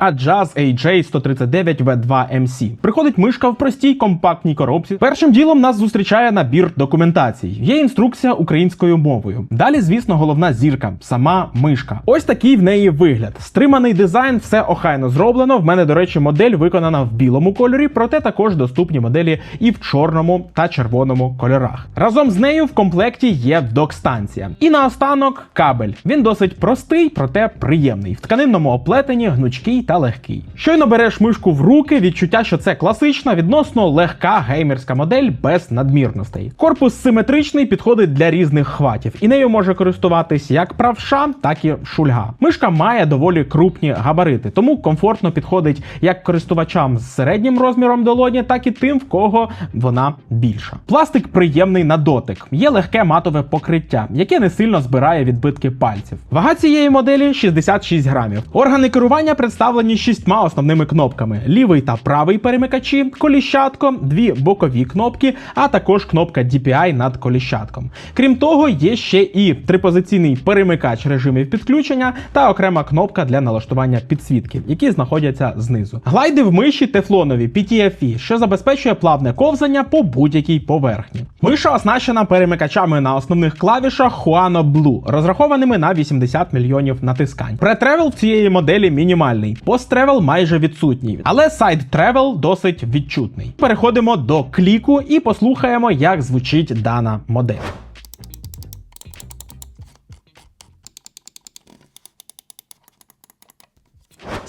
Adjust AJ139V2MC. Приходить мишка в простій компактній коробці. Першим ділом нас зустрічає набір документацій. Є інструкція українською мовою. Далі, звісно, головна зірка, сама мишка. Ось такий в неї вигляд. Стриманий дизайн, все охайно зроблено. В мене, до речі, модель виконана в білому кольорі, проте також доступні моделі і в чорному та червоному кольорах. Разом з нею в комплекті є док-станція. І наостанок кабель. Він досить простий, проте приємний. В тканинному оплетенні, гнучкий та легкий. Щойно береш мишку в руки, відчуття, що це класична, відносно легка геймерська модель без надмірностей. Корпус симетричний, підходить для різних хватів, і нею може користуватись як правша, так і шульга. Мишка має доволі крупні габарити, тому комфортно підходить як користувачам з середнім розміром долоні, так і тим, в кого вона більша. Пластик приємний на дотик, є легке матове покриття, яке не сильно збирає відбитки пальців. Вага цієї моделі 66 грамів. Органи керування представлені шістьма основними кнопками: лівий та правий перемикачі, коліщатко, дві бокові кнопки, а також кнопка DPI над коліщатком. Крім того, є ще і трипозиційний перемикач режимів підключення та окрема кнопка для налаштування підсвітки, які знаходяться знизу. Глайди в миші тефлонові PTFE, що забезпечує плавне ковзання по будь-якій поверхні. Миша оснащена перемикачами на основних клавішах Huano Blue, розрахованими на 80 мільйонів натискань. Претревел в цієї моделі мінімальний, посттревел майже відсутній, але сайт тревел досить відчутний. Переходимо до кліку і послухаємо, як звучить дана модель.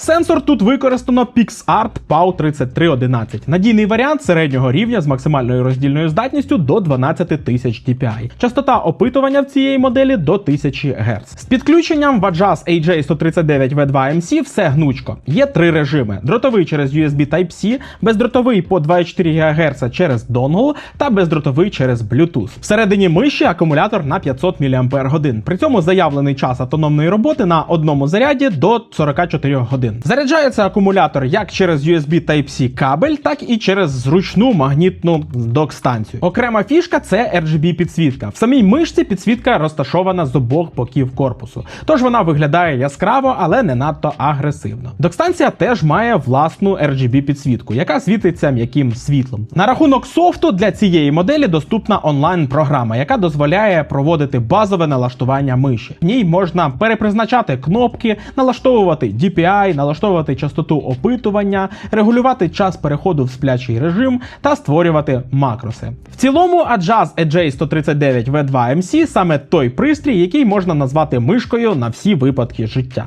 Сенсор тут використано PixArt PAU 3311. Надійний варіант середнього рівня з максимальною роздільною здатністю до 12 тисяч DPI. Частота опитування в цієї моделі до 1000 Гц. З підключенням Adjust AJ139V2MC все гнучко. Є три режими: дротовий через USB Type-C, бездротовий по 2,4 ГГц через донгл та бездротовий через Bluetooth. Всередині миші акумулятор на 500 мАч. При цьому заявлений час автономної роботи на одному заряді до 44 годин. Заряджається акумулятор як через USB Type-C кабель, так і через зручну магнітну док-станцію. Окрема фішка це RGB підсвітка. В самій мишці підсвітка розташована з обох боків корпусу. Тож вона виглядає яскраво, але не надто агресивно. Док-станція теж має власну RGB підсвітку, яка світиться м'яким світлом. На рахунок софту для цієї моделі доступна онлайн-програма, яка дозволяє проводити базове налаштування миші. В ній можна перепризначати кнопки, налаштовувати DPI, налаштовувати частоту опитування, регулювати час переходу в сплячий режим та створювати макроси. В цілому, Adjust AJ139V2MC саме той пристрій, який можна назвати мишкою на всі випадки життя.